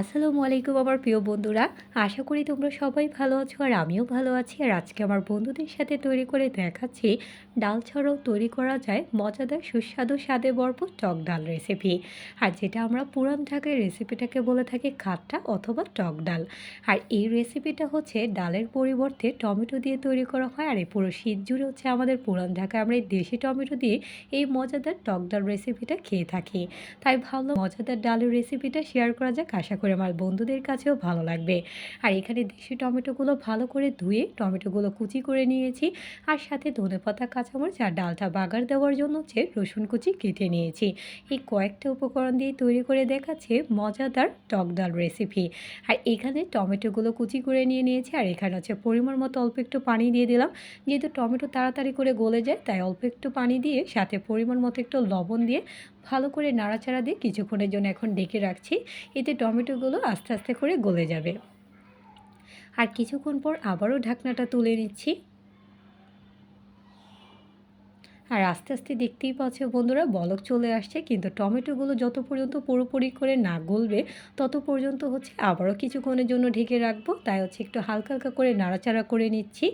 আসসালামু আলাইকুম আমার প্রিয় বন্ধুরা। আশা করি তোমরা সবাই ভালো আছো আর আমিও ভালো আছি। আর আজকে আমার বন্ধুদের সাথে তৈরি করে দেখাচ্ছি ডাল ছাড়াও তৈরি করা যায় মজাদার সুস্বাদু স্বাদে ভরপুর টক ডাল রেসিপি আর যেটা আমরা পুরান ঢাকায় রেসিপিটাকে বলে থাকি খাট্টা অথবা টক ডাল। আর এই রেসিপিটা হচ্ছে ডালের পরিবর্তে টমেটো দিয়ে তৈরি করা হয় আর এই পুরো শীত জুড়ে হচ্ছে আমাদের পুরান ঢাকায় আমরা এই দেশি টমেটো দিয়ে এই মজাদার টক ডাল রেসিপিটা খেয়ে থাকি। তাই ভালো মজাদার ডালের রেসিপিটা শেয়ার করা যাক, আশা করি আমার বন্ধুদের কাছেও ভালো লাগবে। আর এখানে দেশি টমেটোগুলো ভালো করে ধুয়ে টমেটোগুলো কুচি করে নিয়েছি। আর সাথে ধনে পাতা, কাঁচামরিচ আর ডালটা বাগার দেওয়ার জন্য হচ্ছে রসুন কুচি কেটে নিয়েছি। এই কয়েকটা উপকরণ দিয়ে তৈরি করে দেখাচ্ছে মজাদার টক ডাল রেসিপি আর এখানে টমেটোগুলো কুচি করে নিয়ে নিয়েছি। আর এখানে হচ্ছে পরিমাণ মতো অল্প একটু পানি দিয়ে দিলাম। যেহেতু টমেটো তাড়াতাড়ি করে গলে যায়, তাই অল্প একটু পানি দিয়ে সাথে পরিমাণ মতো একটু লবণ দিয়ে ভালো করে নাড়াচাড়া দিয়ে কিছুক্ষণের জন্য এখন ডেকে রাখছি। এতে টমেটোগুলো আস্তে আস্তে করে গলে যাবে। আর কিছুক্ষণ পর আবারও ঢাকনাটা তুলে নিচ্ছি। আর আস্তে আস্তে দেখতেই পাচ্ছ বন্ধুরা, বলক চলে আসছে, কিন্তু টমেটোগুলো যত পর্যন্ত পুরোপুরি করে না গলবে, তত পর্যন্ত হচ্ছে আবারও কিছুক্ষণের জন্য ঢেকে রাখব। তাই হচ্ছে একটু হালকা হালকা করে নাড়াচাড়া করে নিচ্ছি।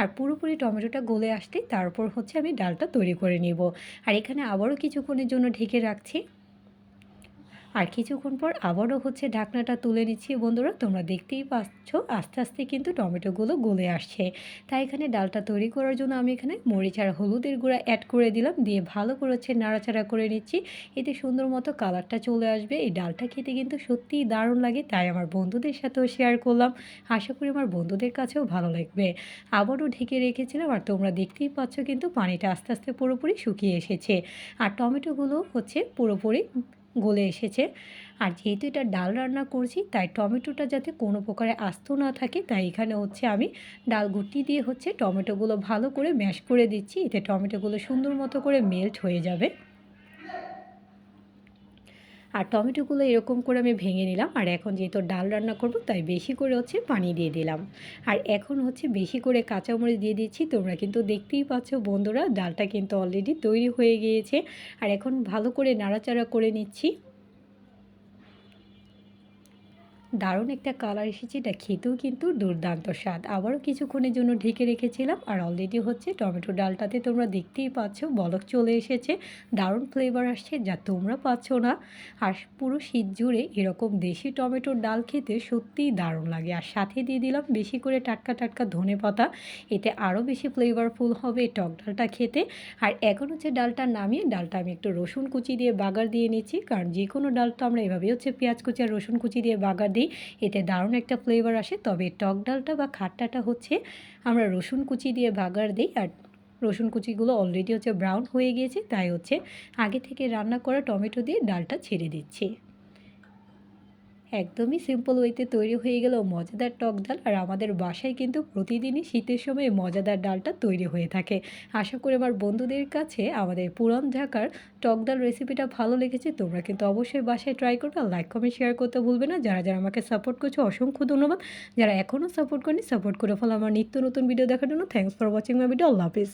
আর পুরোপুরি টমেটোটা গলে আসতে তারপর হচ্ছে আমি ডালটা তৈরি করে নিব। আর এখানে আবারও কিছুক্ষণের জন্য ঢেকে রাখছি। আর কিছুক্ষণ পর আবারও হচ্ছে ঢাকনাটা তুলে নিচ্ছি। বন্ধুরা, তোমরা দেখতেই পাচ্ছ আস্তে আস্তে কিন্তু টমেটোগুলো গলে আসছে। তাই এখানে ডালটা তৈরি করার জন্য আমি এখানে মরিচ আর হলুদের গুঁড়া অ্যাড করে দিলাম। দিয়ে ভালো করে হচ্ছে নাড়াচাড়া করে নিচ্ছি। এতে সুন্দর মতো কালারটা চলে আসবে। এই ডালটা খেতে কিন্তু সত্যিই দারুণ লাগে, তাই আমার বন্ধুদের সাথেও শেয়ার করলাম। আশা করি আমার বন্ধুদের কাছেও ভালো লাগবে। আবারও ঢেকে রেখেছিলাম আর তোমরা দেখতেই পাচ্ছ কিন্তু পানিটা আস্তে আস্তে পুরোপুরি শুকিয়ে এসেছে। আর টমেটোগুলো হচ্ছে পুরোপুরি গলে এসেছে। আর যেহেতু এটা ডাল রান্না করছি, তাই টমেটোটা যাতে কোনো প্রকারে আস্ত না থাকে, তাই এখানে হচ্ছে আমি ডাল গুটি দিয়ে হচ্ছে টমেটোগুলো ভালো করে ম্যাশ করে দিচ্ছি। এতে টমেটোগুলো সুন্দর মতো করে মেল্ট হয়ে যাবে। আর টমেটোগুলো এরকম করে আমি ভেঙে নিলাম, আর এখন যেহেতু ডাল রান্না করব, তাই বেশি করে হচ্ছে পানি দিয়ে দিলাম। আর এখন হচ্ছে বেশি করে কাঁচামরিচ দিয়ে দিচ্ছি, তোমরা কিন্তু দেখতেই পাচ্ছ বন্ধুরা, ডালটা কিন্তু অলরেডি তৈরি হয়ে গিয়েছে। আর এখন ভালো করে নাড়াচাড়া করে নিচ্ছি। দারুণ একটা কালার এসেছে, এটা খেতেও কিন্তু দুর্দান্ত স্বাদ। আবারও কিছুক্ষণের জন্য ঢেকে রেখেছিলাম, আর অলরেডি হচ্ছে টমেটো ডালটাতে তোমরা দেখতেই পাচ্ছ, বলক চলে এসেছে, দারুণ ফ্লেভার আসছে যা তোমরা পাচ্ছ না। আর পুরো শীত জুড়ে এরকম দেশি টমেটোর ডাল খেতে সত্যিই দারুণ লাগে। আর সাথে দিয়ে দিলাম বেশি করে টাটকা টাটকা ধনে পাতা, এতে আরও বেশি ফ্লেভারফুল হবে টক ডালটা খেতে। আর এখন হচ্ছে ডালটা নামিয়ে, ডালটা আমি একটু রসুন কুচি দিয়ে বাগার দিয়ে নিচ্ছি, কারণ যে কোনো ডাল তো আমরা এভাবেই হচ্ছে পেঁয়াজ কুচি আর রসুন কুচি দিয়ে বাগার দিই এতে দারুণ একটা ফ্লেভার আসে। তবে টক ডালটা বা খাট্টাটা হচ্ছে আমরা রসুন কুচি দিয়ে ভাগার দিই আর রসুন কুচিগুলো অলরেডি হচ্ছে ব্রাউন হয়ে গিয়েছে, তাই হচ্ছে আগে থেকে রান্না করা টমেটো দিয়ে ডালটা ছেড়ে দিচ্ছি। একদমই সিম্পল ওয়েতে তৈরি হয়ে গেল মজাদার টক ডাল আর আমাদের বাসায় কিন্তু প্রতিদিনই শীতের সময় মজাদার ডালটা তৈরি হয়ে থাকে। আশা করি আমার বন্ধুদের কাছে আমাদের পুরান ঢাকার টক ডাল রেসিপিটা ভালো লেগেছে। তোমরা কিন্তু অবশ্যই বাসায় ট্রাই করবে। লাইক কমেন্ট শেয়ার করতে ভুলবে না। যারা যারা আমাকে সাপোর্ট করছ, অসংখ্য ধন্যবাদ। যারা এখনও সাপোর্ট করেনি সাপোর্ট করে ফেলো। আমার নিত্য নতুন ভিডিও দেখার জন্য thanks for watching my video Allah Hafiz.